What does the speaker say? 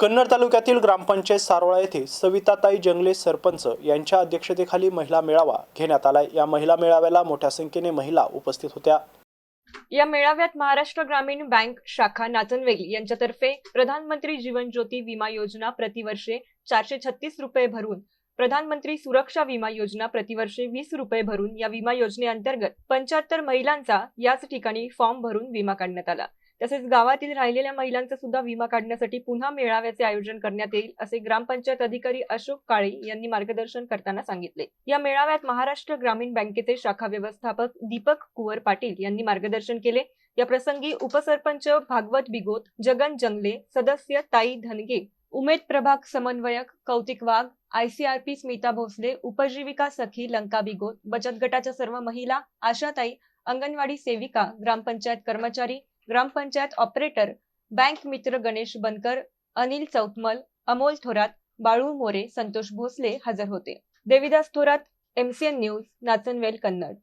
कन्नड तालुक्यातील ग्रामपंचायत सारोळा येथे सविताताई जंगले सरपंच यांच्या अध्यक्षतेखाली महिला मेळावा घेण्यात आलाय. या महिला मेळाव्याला मोठ्या संख्येने महिला उपस्थित होत्या. या मेळाव्यात महाराष्ट्र ग्रामीण बँक शाखा नाचनवेल यांच्यातर्फे प्रधानमंत्री जीवन ज्योती विमा योजना प्रतिवर्षे चारशे छत्तीस रुपये भरून प्रधानमंत्री सुरक्षा विमा योजना प्रतिवर्षे वीस रुपये भरून या विमा योजनेअंतर्गत पंच्याहत्तर महिलांचा याच ठिकाणी फॉर्म भरून विमा काढण्यात आला. तसेच गावातील राहिलेल्या महिलांचा सुद्धा विमा काढण्यासाठी पुन्हा मेळाव्याचे आयोजन करण्यात येईल असे ग्रामपंचायत अधिकारी अशोक काळे यांनी मार्गदर्शन करताना सांगितले. या मेळाव्यात महाराष्ट्र ग्रामीण बँकेचे शाखा व्यवस्थापक दीपक कुवर पाटील यांनी मार्गदर्शन केले. या प्रसंगी उपसरपंच भागवत बिगोत जगन जंगले सदस्य ताई धनगे उमेद प्रभाग समन्वयक कौतिक वाघ आयसीआरपी स्मिता भोसले उपजीविका सखी लंका बिगोत बचत गटाच्या सर्व महिला आशाताई अंगणवाडी सेविका ग्रामपंचायत कर्मचारी ग्रामपंचायत ऑपरेटर बँक मित्र गणेश बनकर अनिल चौतमल अमोल थोरात बाळू मोरे संतोष भोसले हजर होते. Devidas Thorat MCN news Nachanwel Kannad.